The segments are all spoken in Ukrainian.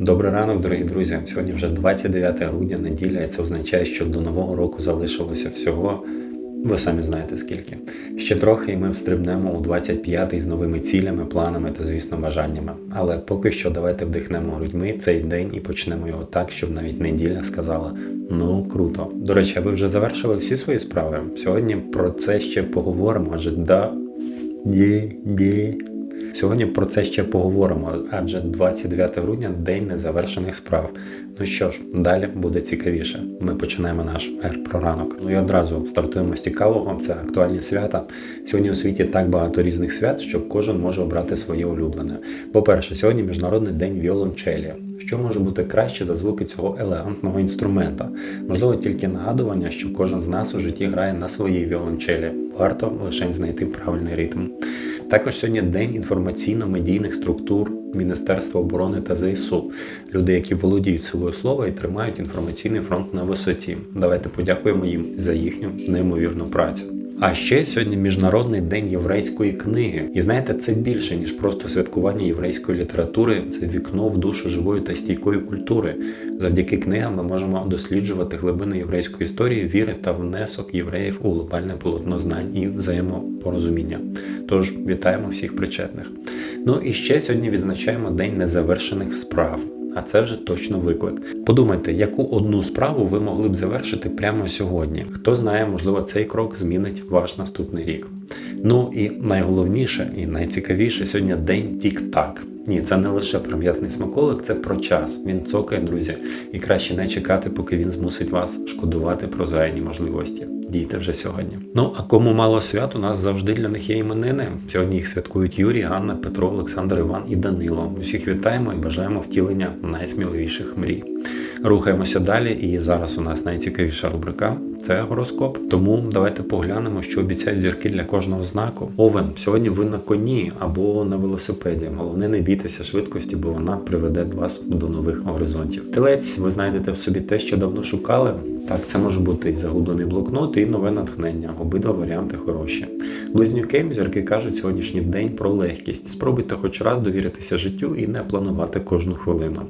Добрий ранок, дорогі друзі. Сьогодні вже 29 грудня, неділя, і це означає, що до нового року залишилося всього. Ви самі знаєте скільки. Ще трохи, і ми встрибнемо у 25-й з новими цілями, планами та, звісно, бажаннями. Але поки що давайте вдихнемо грудьми цей день і почнемо його так, щоб навіть неділя сказала: ну круто. До речі, ви вже завершили всі свої справи? Сьогодні про це ще поговоримо, адже да. Є, є. Сьогодні про це ще поговоримо, адже 29 грудня день незавершених справ. Ну що ж, далі буде цікавіше. Ми починаємо наш ер про ранок. Ну і одразу стартуємо з цікавого. Це актуальні свята. Сьогодні у світі так багато різних свят, що кожен може обрати своє улюблене. По-перше, сьогодні міжнародний день віолончелі. Що може бути краще за звуки цього елегантного інструмента? Можливо, тільки нагадування, що кожен з нас у житті грає на своїй віолончелі. Варто лише знайти правильний ритм. Також сьогодні день інформаційно-медійних структур Міністерства оборони та ЗСУ. Люди, які володіють силою слова і тримають інформаційний фронт на висоті. Давайте подякуємо їм за їхню неймовірну працю. А ще сьогодні міжнародний день єврейської книги. І знаєте, це більше ніж просто святкування єврейської літератури. Це вікно в душу живої та стійкої культури. Завдяки книгам ми можемо досліджувати глибини єврейської історії, віри та внесок євреїв у глобальне полотно знань і взаємопорозуміння. Тож вітаємо всіх причетних. Ну і ще сьогодні відзначаємо День незавершених справ. А це вже точно виклик. Подумайте, яку одну справу ви могли б завершити прямо сьогодні. Хто знає, можливо, цей крок змінить ваш наступний рік. Ну і найголовніше і найцікавіше сьогодні день тік-так. Ні, це не лише про м'ятний смаколик, це про час. Він цокає, друзі, і краще не чекати, поки він змусить вас шкодувати про згаяні можливості. Дійте вже сьогодні. Ну а кому мало свят, у нас завжди для них є іменини. Сьогодні їх святкують Юрій, Ганна, Петро, Олександр, Іван і Данило. Усіх вітаємо і бажаємо втілення найсміливіших мрій. Рухаємося далі, і зараз у нас найцікавіша рубрика це гороскоп. Тому давайте поглянемо, що обіцяють зірки для кожного знаку. Овен, сьогодні ви на коні або на велосипеді. Головне, не бійтеся швидкості, бо вона приведе вас до нових горизонтів. Телець, ви знайдете в собі те, що давно шукали. Так, це може бути і загублений блокнот, і нове натхнення. Обидва варіанти хороші. Близнюки, зірки кажуть, сьогоднішній день про легкість. Спробуйте хоч раз довіритися життю і не планувати кожну хвилину.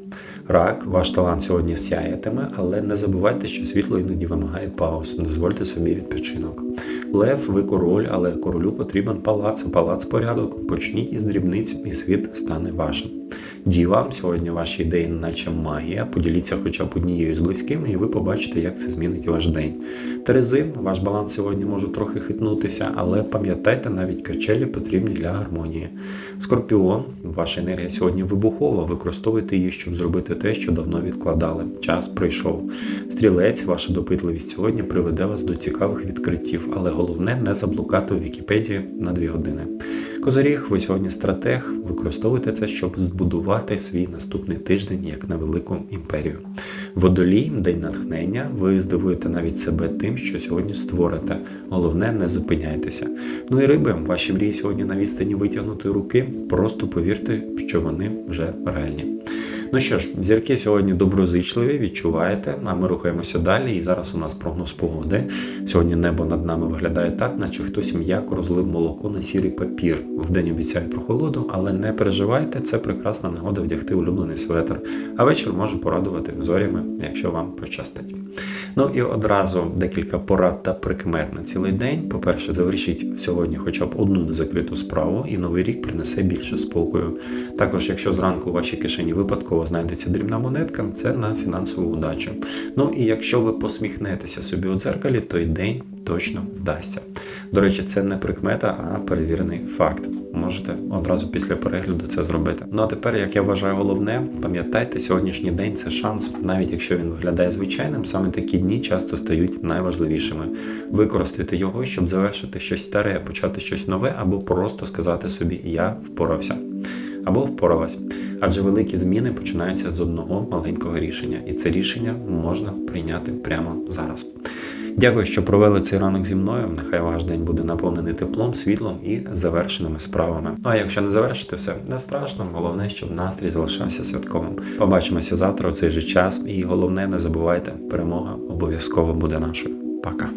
Рак, ваш талант сьогодні сяятиме, але не забувайте, що світло іноді вимагає пауз. Дозвольте собі відпочинок. Лев, ви король, але королю потрібен палац, палац порядок. Почніть із дрібниць, і світ стане вашим. Діва, сьогодні ваші ідеї, наче магія. Поділіться хоча б однією з близькими, і ви побачите, як це змінить ваш день. Терези, ваш баланс сьогодні може трохи хитнутися, але пам'ятайте, навіть качелі потрібні для гармонії. Скорпіон, ваша енергія сьогодні вибухова. Використовуйте її, щоб зробити те, що давно відкладали. Час прийшов. Стрілець, ваша допитливість сьогодні приведе вас до цікавих відкриттів, але головне не заблукати у Вікіпедії на дві години. Козоріг, ви сьогодні стратег, використовуйте це, щоб збудувати свій наступний тиждень як на велику імперію. Водолій, день натхнення, ви здивуєте навіть себе тим, що сьогодні створите. Головне, не зупиняйтеся. Ну і риби, ваші мрії сьогодні на відстані витягнути руки. Просто повірте, що вони вже реальні. Ну що ж, зірки сьогодні доброзичливі, відчуваєте, а ми рухаємося далі. І зараз у нас прогноз погоди. Сьогодні небо над нами виглядає так, наче хтось м'яко розлив молоко на сірий папір. Вдень обіцяють прохолоду, але не переживайте, це прекрасна нагода вдягти улюблений светр. А вечір може порадувати зорями, якщо вам пощастить. Ну і одразу декілька порад та прикмет на цілий день. По-перше, завершіть сьогодні хоча б одну незакриту справу, і новий рік принесе більше спокою. Також, якщо зранку у вашій кишені випадково знайдеться дрібна монетка, це на фінансову удачу. Ну і якщо ви посміхнетеся собі у дзеркалі, той день точно вдасться. До речі, це не прикмета, а перевірений факт. Можете одразу після перегляду це зробити. Ну а тепер, як я вважаю, головне, пам'ятайте, сьогоднішній день це шанс, навіть якщо він виглядає звичайним, саме такі дні часто стають найважливішими. Використайте його, щоб завершити щось старе, почати щось нове, або просто сказати собі Я впорався. Або впоралась. Адже великі зміни починаються з одного маленького рішення, і це рішення можна прийняти прямо зараз. Дякую, що провели цей ранок зі мною. Нехай ваш день буде наповнений теплом, світлом і завершеними справами. Ну а якщо не завершите все, не страшно. Головне, щоб настрій залишався святковим. Побачимося завтра у цей же час. І головне, не забувайте, перемога обов'язково буде нашою. Пока.